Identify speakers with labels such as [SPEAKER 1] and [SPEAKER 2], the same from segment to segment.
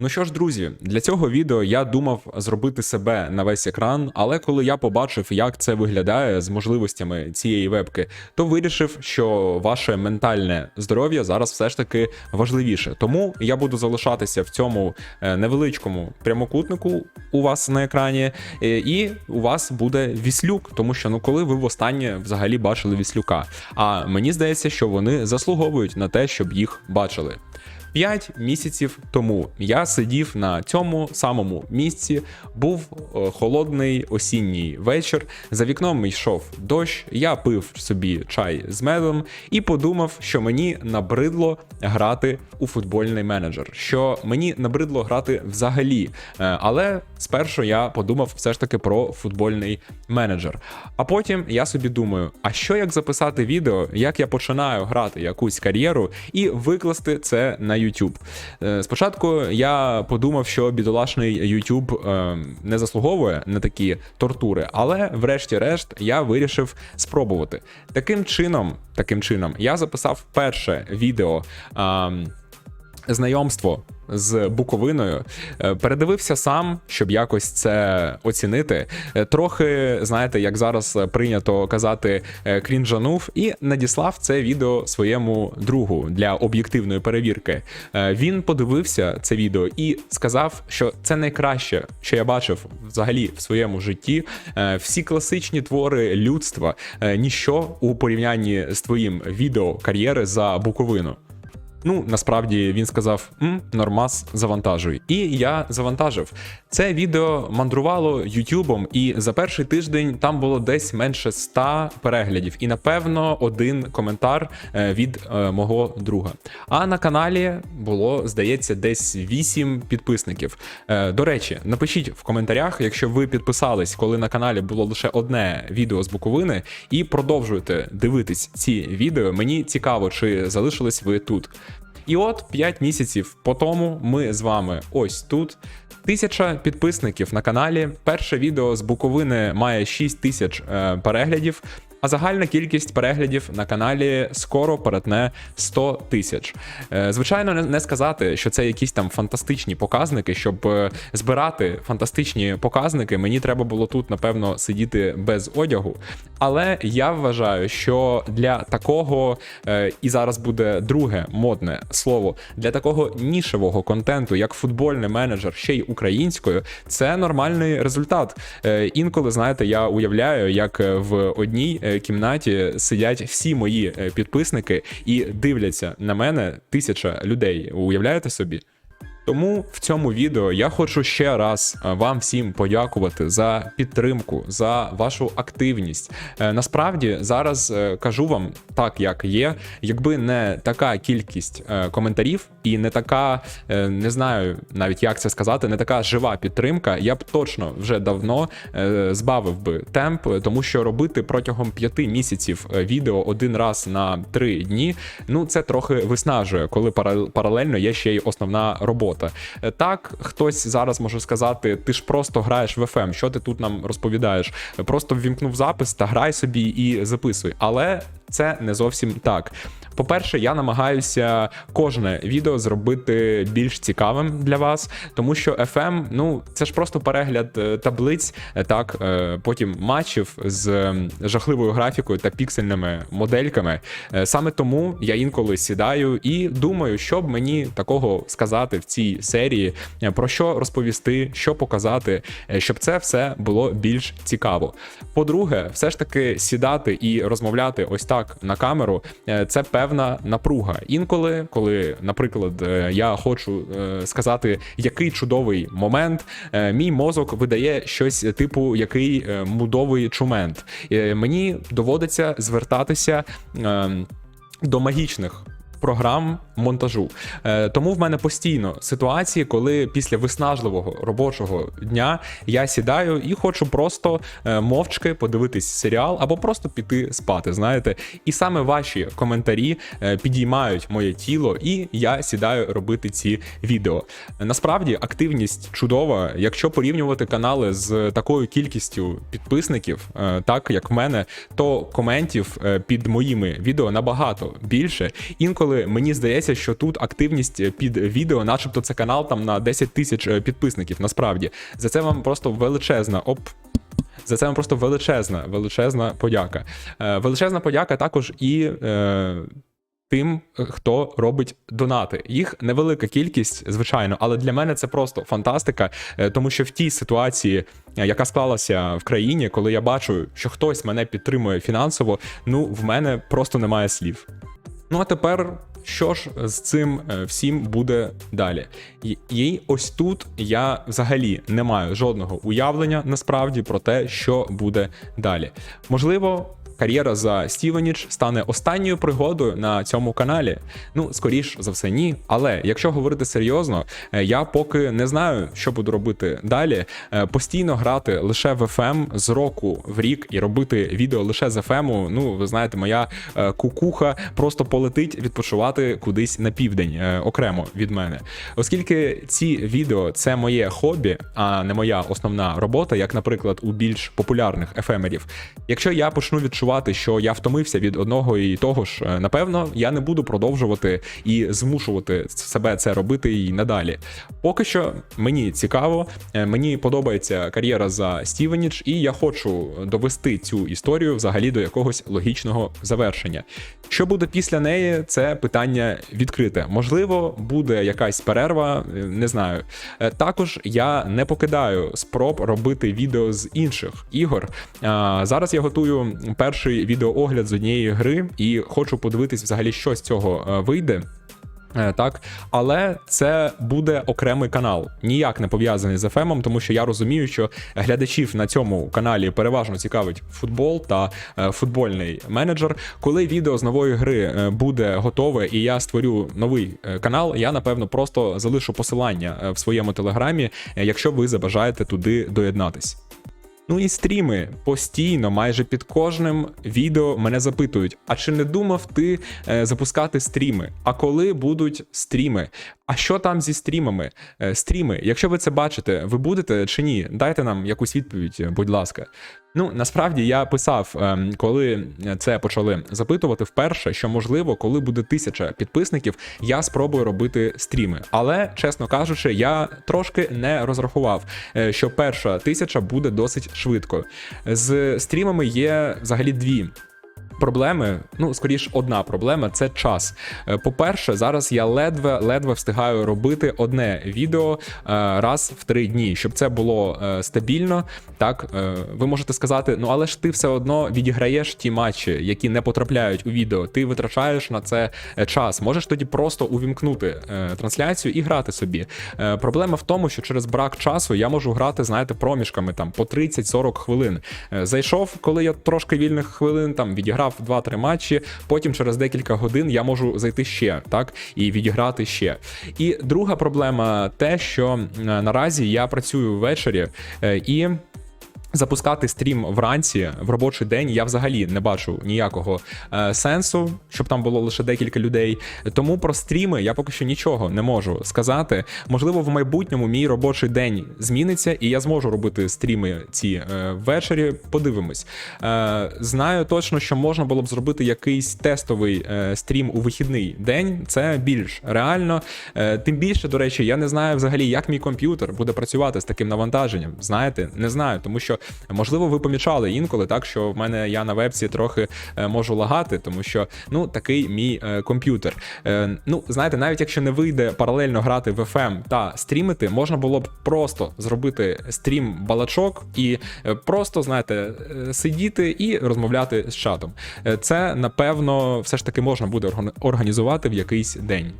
[SPEAKER 1] Ну що ж, друзі, для цього відео я думав зробити себе на весь екран, але коли я побачив, як це виглядає з можливостями цієї вебки, то вирішив, що ваше ментальне здоров'я зараз все ж таки важливіше. Тому я буду залишатися в цьому е, невеличкому прямокутнику у вас на екрані, е, і у вас буде віслюк, тому що ну коли ви востаннє взагалі бачили віслюка. А мені здається, що вони заслуговують на те, щоб їх бачили. П'ять місяців тому я сидів на цьому самому місці. Був е, холодний осінній вечір. За вікном йшов дощ. Я пив собі чай з медом і подумав, що мені набридло грати у футбольний менеджер. Що мені набридло грати взагалі. Е, Але спершу я подумав все ж таки про футбольний менеджер. А потім я собі думаю: а що як записати відео, як я починаю грати якусь кар'єру і викласти це на YouTube. Е, Спочатку я подумав, що бідолашний YouTube е, не заслуговує на такі тортури, але врешті-решт я вирішив спробувати. Таким чином, таким чином, я записав перше відео. Знайомство з Буковиною, Е, передивився сам, щоб якось це оцінити. Е, Трохи, знаєте, як зараз прийнято казати, е, крінжанув і надіслав це відео своєму другу для об'єктивної перевірки. Він подивився це відео і сказав, що це найкраще, що я бачив взагалі в своєму житті. Всі класичні твори людства, ніщо у порівнянні з твоїм відео кар'єри за Буковину. Ну, насправді він сказав: М, нормас, завантажуй. І я завантажив. Це відео мандрувало Ютубом, і за перший тиждень там було десь менше 100 переглядів, і напевно один коментар е, від е, мого друга. А на каналі було, здається, десь 8 підписників. Е, До речі, напишіть в коментарях, якщо ви підписались, коли на каналі було лише одне відео з Буковини, і продовжуєте дивитись ці відео. Мені цікаво, чи залишились ви тут. І от 5 місяців по тому ми з вами ось тут. Тисяча підписників на каналі. Перше відео з Буковини має 6 тисяч е, переглядів. А загальна кількість переглядів на каналі скоро перетне 100 тисяч. Е, Звичайно, не- сказати, що це якісь там фантастичні показники. Щоб е, збирати фантастичні показники, мені треба було тут, напевно, сидіти без одягу. Але я вважаю, що для такого, е, і зараз буде друге модне слово, для такого нішевого контенту, як футбольний менеджер, ще й українською, це нормальний результат. Інколи, знаєте, я уявляю, як в одній кімнаті сидять всі мої е, підписники і дивляться на мене тисяча людей. Уявляєте собі? Тому в цьому відео я хочу ще раз е, вам всім подякувати за підтримку, за вашу активність. Е, Насправді зараз е, кажу вам так, як є. Якби не така кількість коментарів і не така, не знаю навіть як це сказати, не така жива підтримка, я б точно вже давно збавив би темп, тому що робити протягом п'яти місяців відео один раз на три дні, ну це трохи виснажує, коли паралельно є ще й основна робота. Е, Так, хтось зараз може сказати: ти ж просто граєш в FM, що ти тут нам розповідаєш? Просто ввімкнув запис та грай собі і записуй. Але це не зовсім так. По-перше, я намагаюся кожне відео зробити більш цікавим для вас, тому що FM, ну це ж просто перегляд е, таблиць, е, так е, потім матчів з жахливою графікою та піксельними модельками. Саме тому я інколи сідаю і думаю, що б мені такого сказати в цій серії, про що розповісти, що показати, щоб це все було більш цікаво. По-друге, все ж таки сідати і розмовляти ось так на камеру, це певна напруга. Інколи, коли, наприклад, е, я хочу е, сказати, який чудовий момент, е, мій мозок видає щось типу який мудовий чумент. Мені доводиться звертатися. ем, До магічних програм монтажу. Е, тому в мене постійно ситуації, коли після виснажливого робочого дня я сідаю і хочу просто е, мовчки подивитись серіал або просто піти спати. Знаєте, і саме ваші коментарі е, підіймають моє тіло, і я сідаю робити ці відео. Насправді активність чудова, якщо порівнювати канали з такою кількістю підписників, так як в мене, то коментів під моїми відео набагато більше. Інколи мені здається, що тут активність під відео, начебто це канал там на 10 тисяч е, підписників. Насправді за це вам просто величезна оп. За це вам просто величезна, величезна подяка. Е, величезна подяка також і е, тим, хто робить донати. Їх невелика кількість, звичайно, але для мене це просто фантастика, е, тому що в тій ситуації, е, яка склалася в країні, коли я бачу, що хтось мене підтримує фінансово, ну в мене просто немає слів. Ну а тепер. Що ж з цим е, всім буде далі? І ось тут я взагалі не маю жодного уявлення насправді про те, що буде далі. Можливо, кар'єра за Стівеніч стане останньою пригодою на цьому каналі. Ну, скоріш за все, ні. Але якщо говорити серйозно, е, я поки не знаю, що буду робити далі. Е, Постійно грати лише в FM з року в рік і робити відео лише з FM, ну ви знаєте, моя е, кукуха просто полетить відпочивати кудись на південь окремо від мене. Оскільки ці відео це моє хобі, а не моя основна робота, як, наприклад, у більш популярних ефемерів. Якщо я почну відчувати, що я втомився від одного і того ж, е, напевно, я не буду продовжувати і змушувати себе це робити і надалі. Поки що мені цікаво, е, мені подобається кар'єра за Стівеніч, і я хочу довести цю історію взагалі до якогось логічного завершення. Що буде після неї, це питання відкрите. Можливо, буде якась перерва, е, не знаю. Також я не покидаю спроб робити відео з інших ігор. Зараз я готую перший відеоогляд з однієї гри і хочу подивитись взагалі, що з цього е, вийде. Е, Так, але це буде окремий канал, ніяк не пов'язаний з FM, тому що я розумію, що глядачів на цьому каналі переважно цікавить футбол та е, футбольний менеджер. Коли відео з нової гри буде готове і я створю новий канал, я напевно просто залишу посилання в своєму телеграмі, якщо ви забажаєте туди доєднатись. Ну і стріми постійно, майже під кожним відео мене запитують: а чи не думав ти е, запускати стріми? А коли будуть стріми? А що там зі стрімами? Е, стріми, якщо ви це бачите, ви будете чи ні? Дайте нам якусь відповідь, будь ласка. Ну насправді я писав, ем, коли це почали запитувати вперше, що можливо, коли буде тисяча підписників, я спробую робити стріми. Але чесно кажучи, я трошки не розрахував, е, що перша тисяча буде досить швидко. З стрімами є взагалі дві. Проблеми, ну скоріш, одна проблема це час. Е, По-перше, зараз я ледве ледве встигаю робити одне відео е, раз в три дні, щоб це було е, стабільно. Так, ви можете сказати, ну але ж ти все одно відіграєш ті матчі, які не потрапляють у відео. Ти витрачаєш на це час. Можеш тоді просто увімкнути трансляцію і грати собі. Проблема в тому, що через брак часу я можу грати, знаєте, проміжками там по 30-40 хвилин. Зайшов, коли я трошки вільних хвилин, там відіграв 2-3 матчі. Потім через декілька годин я можу зайти ще, так і відіграти ще. І друга проблема те, що е, наразі я працюю ввечері е, і. Запускати стрім вранці в робочий день я взагалі не бачу ніякого е, сенсу, щоб там було лише декілька людей. Тому про стріми я поки що нічого не можу сказати. Можливо, в майбутньому мій робочий день зміниться, і я зможу робити стріми ці е, ввечері. Подивимось. Е, знаю точно, що можна було б зробити якийсь тестовий е, стрім у вихідний день. Це більш реально. Е, тим більше, до речі, я не знаю взагалі, як мій комп'ютер буде працювати з таким навантаженням. Знаєте, не знаю, тому що можливо ви помічали інколи, так що в мене я на вебці трохи е, можу лагати, тому що ну такий мій е, комп'ютер. Е, ну знаєте, навіть якщо не вийде паралельно грати в FM та стрімити, можна було б просто зробити стрім балачок і просто знаєте, сидіти і розмовляти з чатом. Це напевно все ж таки можна буде орган- організувати в якийсь день.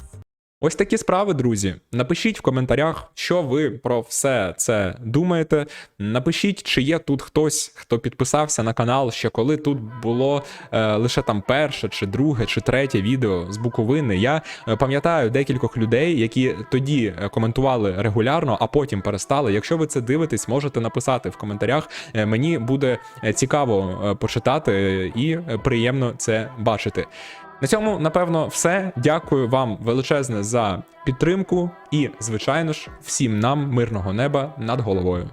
[SPEAKER 1] Ось такі справи, друзі. Напишіть в коментарях, що ви про все це думаєте. Напишіть, чи є тут хтось, хто підписався на канал ще коли тут було е, лише там перше, чи друге, чи третє відео з Буковини. Я е, пам'ятаю декількох людей, які тоді е, коментували регулярно, а потім перестали. Якщо ви це дивитесь, можете написати в коментарях. Е, мені буде цікаво почитати і приємно це бачити. На цьому, напевно, все. Дякую вам величезне за підтримку і, звичайно ж, всім нам мирного неба над головою.